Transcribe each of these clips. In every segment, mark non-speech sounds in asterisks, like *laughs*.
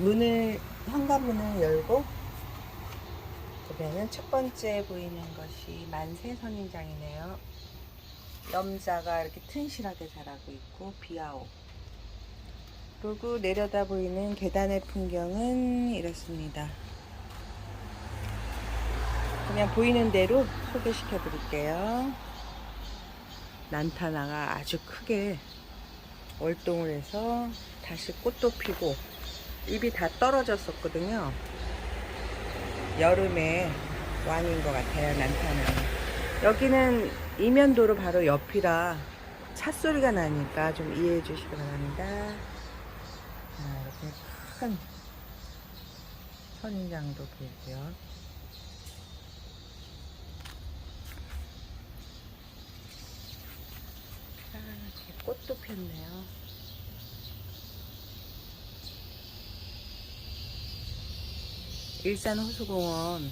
문을 현관문을 열고 보면은 첫 번째 보이는 것이 만세 선인장이네요. 염자가 이렇게 튼실하게 자라고 있고 비아오. 그리고 내려다 보이는 계단의 풍경은 이렇습니다. 그냥 보이는 대로 소개시켜 드릴게요. 난타나가 아주 크게 월동을 해서 다시 꽃도 피고 잎이 다 떨어졌었거든요. 여름에 왕인 것 같아요, 난타는. 여기는 이면도로 바로 옆이라 차 소리가 나니까 좀 이해해 주시기 바랍니다. 자, 이렇게 큰 선인장도 보이고요. 아, 꽃도 폈네요. 일산 호수공원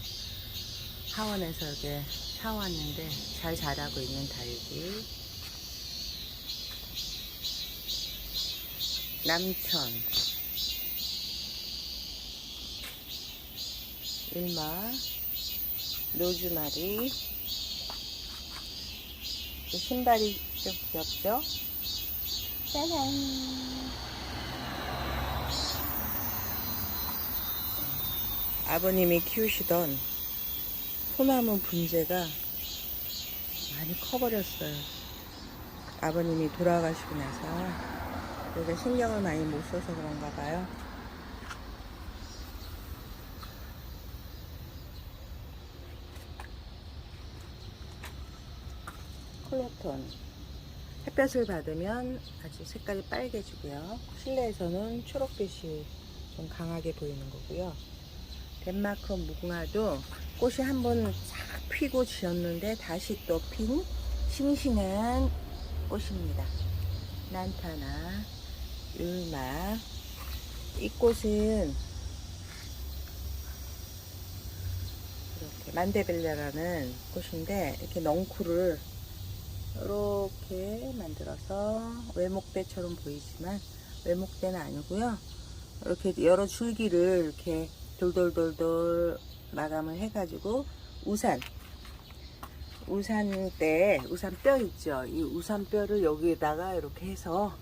하원에서 이렇게 사왔는데 잘 자라고 있는 달기. 남천. 일마. 노주마리 이. 신발이 좀 귀엽죠? 짜잔 아버님이 키우시던 소나무 분재가 많이 커버렸어요. 아버님이 돌아가시고 나서 여기가 신경을 많이 못 써서 그런가 봐요. 콜로톤. 햇볕을 받으면 아주 색깔이 빨개지고요. 실내에서는 초록빛이 좀 강하게 보이는 거고요. 덴마크 무궁화도 꽃이 한 번 싹 피고 지었는데 다시 또 핀 싱싱한 꽃입니다. 난타나, 율마. 이 꽃은 이렇게 만데벨라라는 꽃인데 이렇게 넝쿨을 이렇게 만들어서 외목대처럼 보이지만 외목대는 아니고요. 이렇게 여러 줄기를 이렇게 돌돌돌돌 마감을 해가지고 우산. 우산 때 우산 뼈 있죠? 이 우산 뼈를 여기에다가 이렇게 해서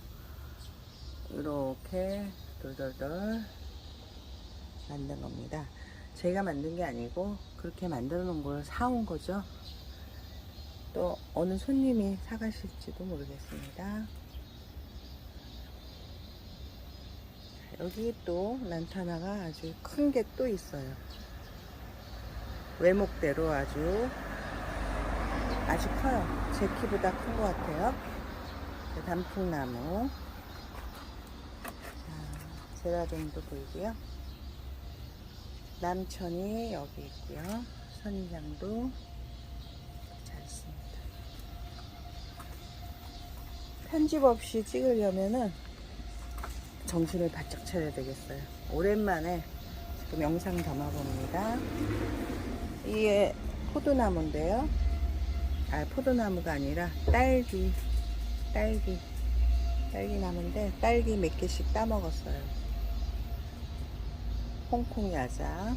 이렇게 돌돌돌 만든 겁니다. 제가 만든 게 아니고 그렇게 만들어 놓은 걸 사온 거죠. 또 어느 손님이 사가실지도 모르겠습니다 여기 또 란타나가 아주 큰 게 또 있어요. 외목대로 아주 아주 커요. 제 키보다 큰 것 같아요. 그 단풍나무. 자, 제라늄도 보이고요. 남천이 여기 있고요. 선인장도 잘 있습니다. 편집 없이 찍으려면은 정신을 바짝 차려야 되겠어요. 오랜만에 지금 영상 담아봅니다. 이게 포도나무인데요. 아, 포도나무가 아니라 딸기, 딸기, 딸기 나무인데 딸기 몇 개씩 따먹었어요. 홍콩 야자.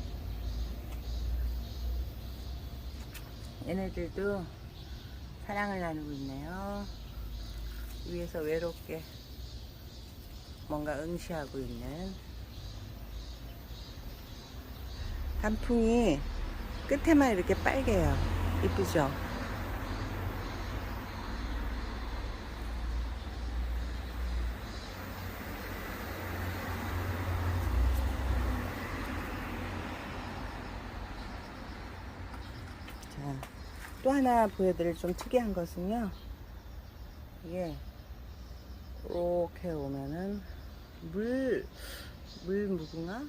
얘네들도 사랑을 나누고 있네요. 위에서 외롭게 뭔가 응시하고 있는 단풍이 끝에만 이렇게 빨개요. 이쁘죠? 자, 또 하나 보여드릴 좀 특이한 것은요. 이게 이렇게 오면은 물, 물 무궁화?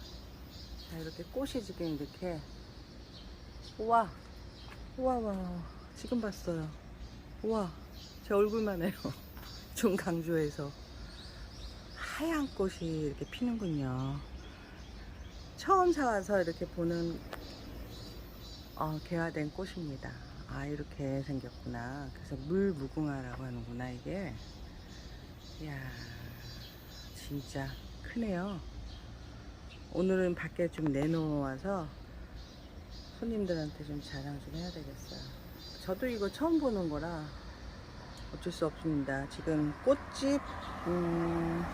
자, 이렇게 꽃이 지금 이렇게. 우와. 우와 와. 지금 봤어요. 우와. 제 얼굴만 해요. *laughs* 좀 강조해서. 하얀 꽃이 이렇게 피는군요. 처음 사와서 이렇게 보는 어, 개화된 꽃입니다. 아 이렇게 생겼구나. 그래서 물 무궁화라고 하는구나 이게. 이야 진짜 크네요 오늘은 밖에 좀 내놓아서 손님들한테 좀 자랑 좀 해야 되겠어요. 저도 이거 처음 보는 거라 어쩔 수 없습니다. 지금 꽃집 음,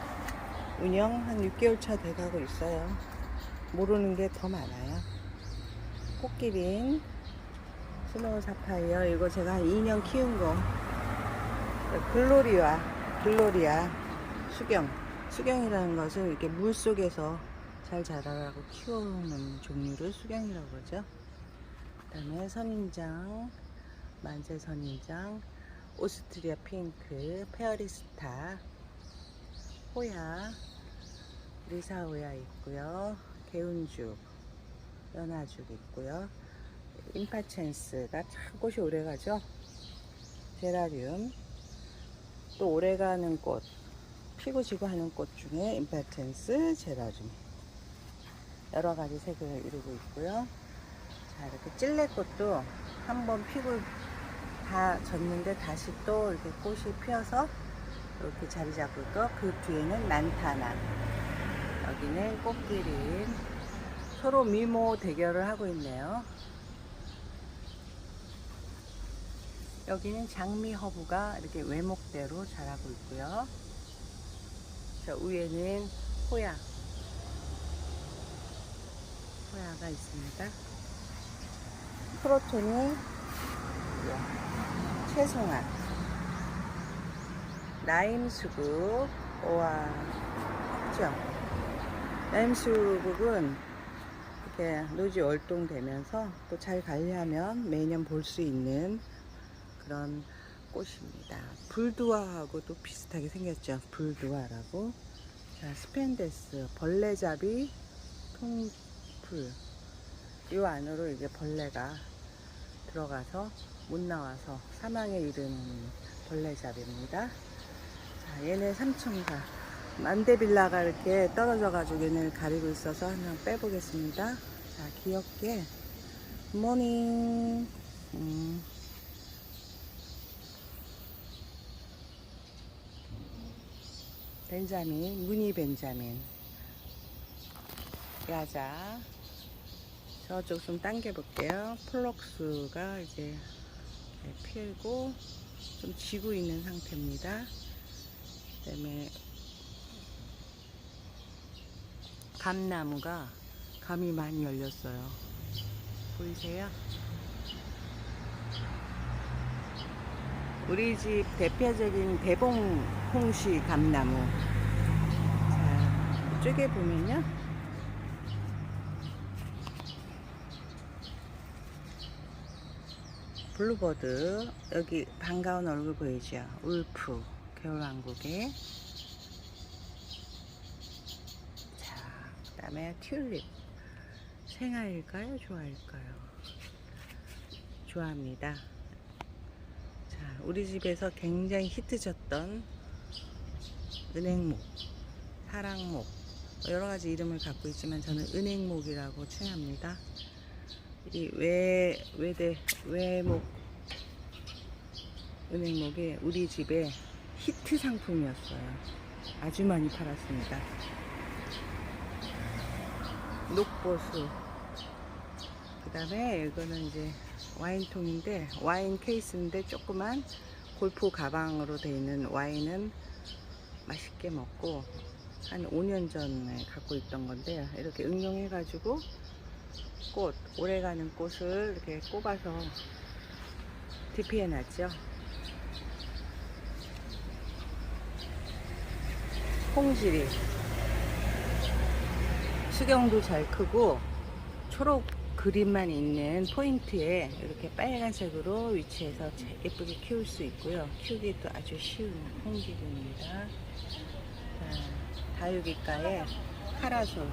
운영 한 6개월 차 돼가고 있어요. 모르는 게 더 많아요. 꽃기린 스노우 사파이어 이거 제가 한 2년 키운 거 글로리아 글로리아 수경 수경이라는 것은 이렇게 물 속에서 잘 자라라고 키우는 종류를 수경이라고 그러죠. 그 다음에 선인장 만세 선인장 오스트리아 핑크 페어리스타 호야 리사호야 있고요. 개운죽 연화죽 있고요. 임파첸스가 참 꽃이 오래 가죠. 제라리움 또 오래 가는 꽃 피고 지고 하는 꽃 중에 임파첸스 제라리움 여러 가지 색을 이루고 있고요. 자 이렇게 찔레꽃도 한 번 피고 다 졌는데 다시 또 이렇게 꽃이 피어서 이렇게 자리 잡고 있고 그 뒤에는 난타나 여기는 꽃기린 서로 미모 대결을 하고 있네요. 여기는 장미 허브가 이렇게 외목대로 자라고 있고요. 저 위에는 호야. 호야가 있습니다. 프로톤이 최송아. 나임수국. 우와. 그죠? 나임수국은 이렇게 노지 월동되면서 또 잘 관리하면 매년 볼 수 있는 그런 꽃입니다. 불두화하고도 비슷하게 생겼죠. 불두화라고. 자, 스펜데스, 벌레잡이, 통풀. 이 안으로 이제 벌레가 들어가서 못 나와서 사망에 이르는 벌레잡이입니다. 자, 얘네 삼총사. 만데빌라가 이렇게 떨어져가지고 얘네를 가리고 있어서 하나 빼보겠습니다. 자, 귀엽게. 모닝. 음. 벤자민, 무늬 벤자민. 야자. 저쪽 좀 당겨볼게요. 플럭스가 이제 피고 좀 지고 있는 상태입니다. 그 다음에 감나무가 감이 많이 열렸어요. 보이세요? 우리 집 대표적인 대봉 홍시 감나무. 자, 이쪽에 보면요. 블루버드. 여기 반가운 얼굴 보이죠? 울프. 겨울왕국에. 자, 그 다음에 튤립. 생아일까요? 좋아일까요? 좋아합니다. 자, 우리 집에서 굉장히 히트쳤던 은행목, 사랑목, 여러 가지 이름을 갖고 있지만 저는 은행목이라고 칭합니다. 이 외, 외대, 외목, 은행목이 우리 집에 히트 상품이었어요. 아주 많이 팔았습니다. 녹보수. 그 다음에 이거는 이제 와인통인데, 와인 케이스인데 조그만 골프 가방으로 되어 있는 와인은 맛있게 먹고, 한 5년 전에 갖고 있던 건데, 이렇게 응용해 가지고, 꽃, 오래가는 꽃을 이렇게 꼽아서 DP해 놨죠. 홍지리. 수경도 잘 크고 초록 그림만 있는 포인트에 이렇게 빨간색으로 위치해서 예쁘게 키울 수 있고요. 키우기 도 아주 쉬운 홍지리입니다. 자, 다육이과에 카라솔.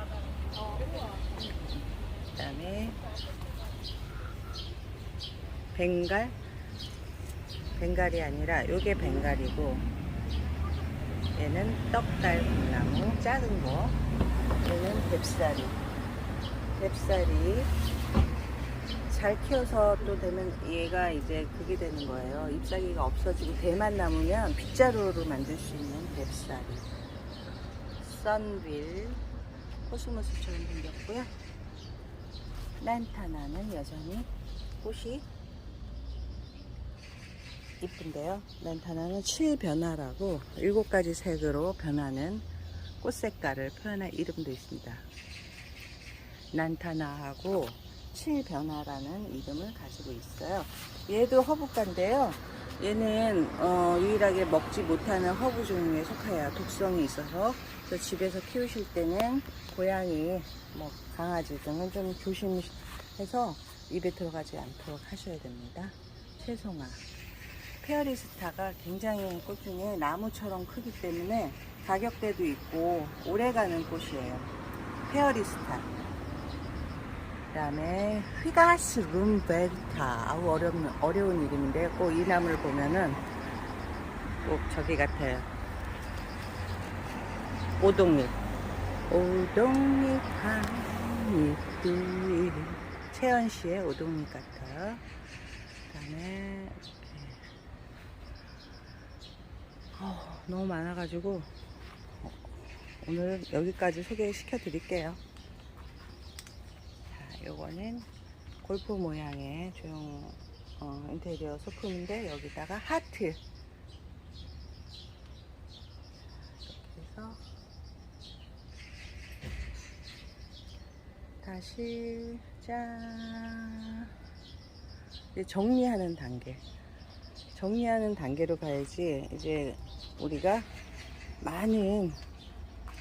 그 다음에 벵갈 벵갈이 아니라 요게 벵갈이고 얘는 떡달 콩나무 작은 거 얘는 뎁사리 뎁사리 잘 키워서 또 되면 얘가 이제 그게 되는 거예요 잎사귀가 없어지고 대만 남으면 빗자루로 만들 수 있는 뎁사리 썬빌 코스모스처럼 생겼고요. 란타나는 여전히 꽃이 이쁜데요. 란타나는 칠변화라고 일곱 가지 색으로 변하는 꽃 색깔을 표현한 이름도 있습니다. 난타나하고 칠변화라는 이름을 가지고 있어요. 얘도 허브과인데요. 얘는 어, 유일하게 먹지 못하는 허브 종류에 속해요. 독성이 있어서 그래서 집에서 키우실 때는 고양이, 뭐 강아지 등은 좀 조심해서 입에 들어가지 않도록 하셔야 됩니다. 채송화. 페어리스타가 굉장히 꽃 중에 나무처럼 크기 때문에 가격대도 있고 오래가는 꽃이에요. 페어리스타. 그 다음에 휘가스 룸베르타. 아우 어려운, 어려운 이름인데 꼭 이 나무를 보면은 꼭 저기 같아요. 오동잎. 오동잎 한잎이 채연 씨의 오동잎 같아요. 그 다음에 어, 너무 많아가지고 어, 오늘 여기까지 소개시켜 드릴게요. 자, 요거는 골프 모양의 조형 어, 인테리어 소품인데 여기다가 하트. 이렇게 해서 다시 짠. 이제 정리하는 단계. 정리하는 단계로 가야지 이제 우리가 많은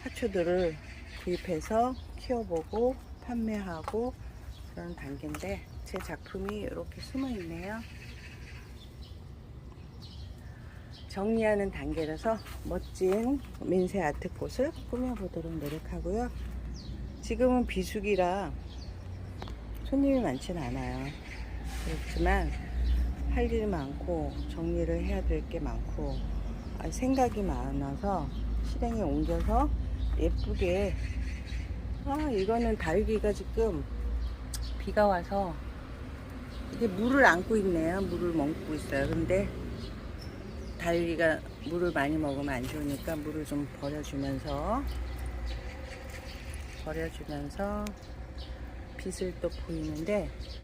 화초들을 구입해서 키워보고 판매하고 그런 단계인데 제 작품이 이렇게 숨어 있네요. 정리하는 단계라서 멋진 민세 아트 꽃을 꾸며보도록 노력하고요. 지금은 비수기라 손님이 많지는 않아요. 그렇지만 할 일 많고 정리를 해야 될 게 많고 아, 생각이 많아서 실행에 옮겨서 예쁘게 아 이거는 다육이가 지금 비가 와서 이게 물을 안고 있네요. 물을 먹고 있어요. 근데 다육이가 물을 많이 먹으면 안 좋으니까 물을 좀 버려주면서 버려주면서 빛을 또 보이는데